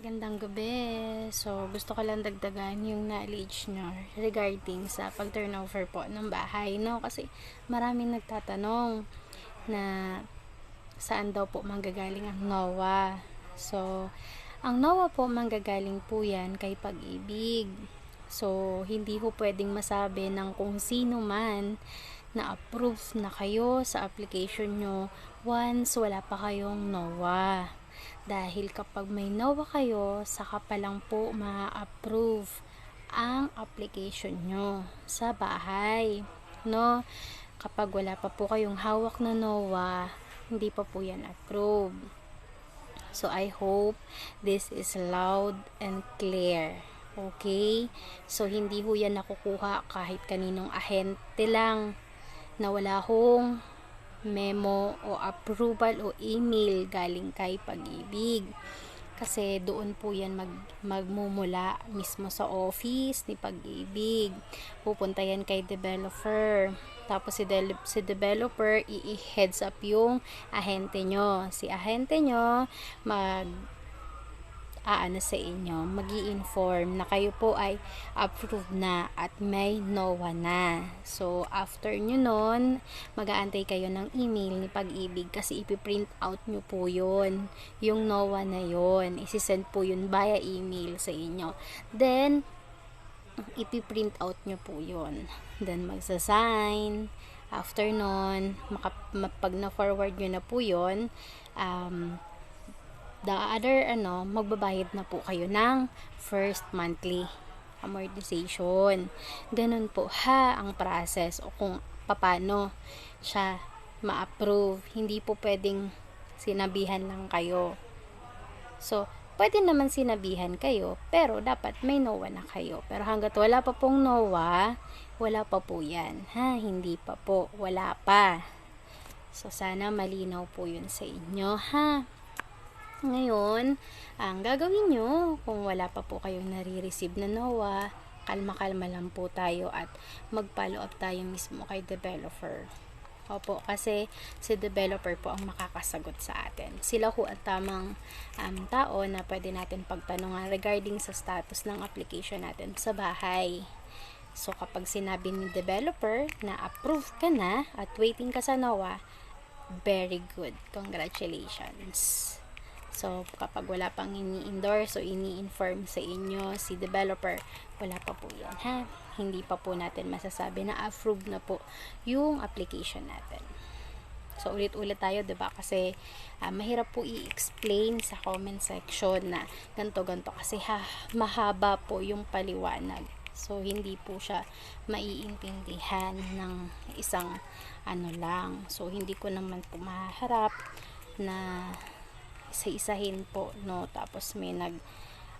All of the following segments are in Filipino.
Magandang gabi. So, gusto ko lang dagdagan yung knowledge nyo regarding sa pag-turnover po ng bahay, no? Kasi maraming nagtatanong na saan daw po manggagaling ang NOAA. So, ang NOAA po manggagaling po yan kay pag-ibig. So, hindi ho pwedeng masabi ng kung sino man na approve na kayo sa application nyo once wala pa kayong NOAA. Dahil kapag may NOAA kayo, saka pa lang po ma-approve ang application nyo sa bahay. No? Kapag wala pa po kayong hawak na NOAA, hindi pa po yan approve. So, I hope this is loud and clear. Okay? So, hindi ho yan nakukuha kahit kaninong ahente lang na wala hong memo o approval o email galing kay pag-ibig. Kasi doon po yan mag, magmumula mismo sa office ni pag-ibig. Pupunta yan kay developer. Tapos si, de- si developer, i-heads up yung ahente nyo. Si ahente nyo, mag aano sa inyo, mag inform na kayo po ay approved na at may NOA na. So, after nyo nun, mag-aantay kayo ng email ni Pag-ibig kasi ipiprint out nyo po yun. Yung NOA na yun. Isisend po yun via email sa inyo. Then, ipiprint out nyo po yun. Then, magsasign. After nun, pag na-forward nyo na po yun, um, the other ano, magbabayad na po kayo ng first monthly amortization. Ganun po ha ang process o kung paano siya ma-approve. Hindi po pwedeng sinabihan lang kayo. So, pwede naman sinabihan kayo, pero dapat may NOA na kayo. Pero hanggat wala pa pong NOA, wala pa po yan. Ha? Hindi pa po. Wala pa. So, sana malinaw po yun sa inyo, ha? Ngayon, ang gagawin nyo, kung wala pa po kayong nare-receive na NOAA, kalma-kalma lang po tayo at mag-follow up tayo mismo kay developer. Opo, kasi si developer po ang makakasagot sa atin. Sila ho ang tamang um, tao na pwede natin pagtanungan regarding sa status ng application natin sa bahay. So, kapag sinabi ni developer na approve ka na at waiting ka sa NOAA, very good. Congratulations. So, kapag wala pang ini-endorse o ini-inform sa inyo si developer, wala pa po yan, ha? Hindi pa po natin masasabi na approved na po yung application natin. So, ulit-ulit tayo, 'di ba? Kasi uh, mahirap po i-explain sa comment section na ganto-ganto kasi ha, mahaba po yung paliwanag. So, hindi po siya maiintindihan ng isang ano lang. So, hindi ko naman po maharap na isa-isahin po no tapos may nag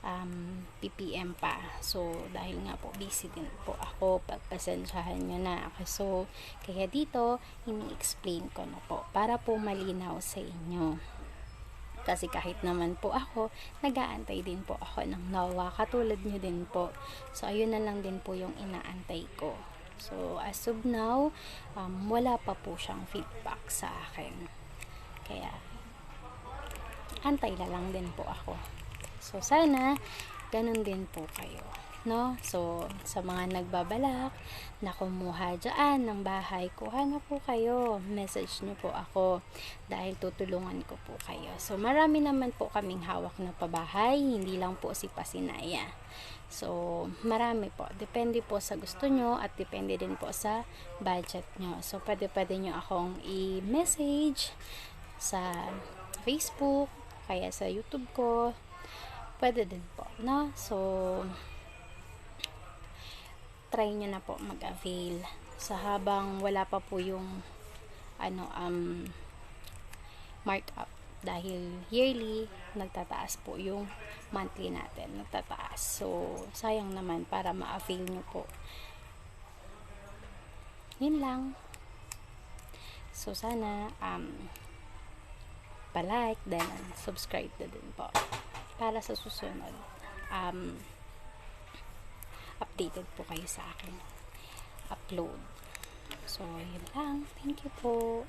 um, PPM pa so dahil nga po busy din po ako pagpasensyahan nyo na so kaya dito ini-explain ko na po para po malinaw sa inyo kasi kahit naman po ako, nagaantay din po ako ng NOAA, katulad nyo din po. So, ayun na lang din po yung inaantay ko. So, as of now, um, wala pa po siyang feedback sa akin. Kaya, antay na lang din po ako. So, sana, ganun din po kayo. No? So, sa mga nagbabalak na kumuha dyan ng bahay, kuha na po kayo. Message nyo po ako dahil tutulungan ko po kayo. So, marami naman po kaming hawak na pabahay, hindi lang po si Pasinaya. So, marami po. Depende po sa gusto nyo at depende din po sa budget nyo. So, pwede-pwede nyo akong i-message sa Facebook, kaya sa YouTube ko, pwede din po, no? So, try nyo na po mag-avail. Sa habang wala pa po yung ano, um, markup dahil yearly nagtataas po yung monthly natin. Nagtataas. So sayang naman para ma-avail nyo po. Yun lang. So sana um, pa-like, then subscribe na din po. Para sa susunod, um, updated po kayo sa akin. Upload. So, yun lang. Thank you po.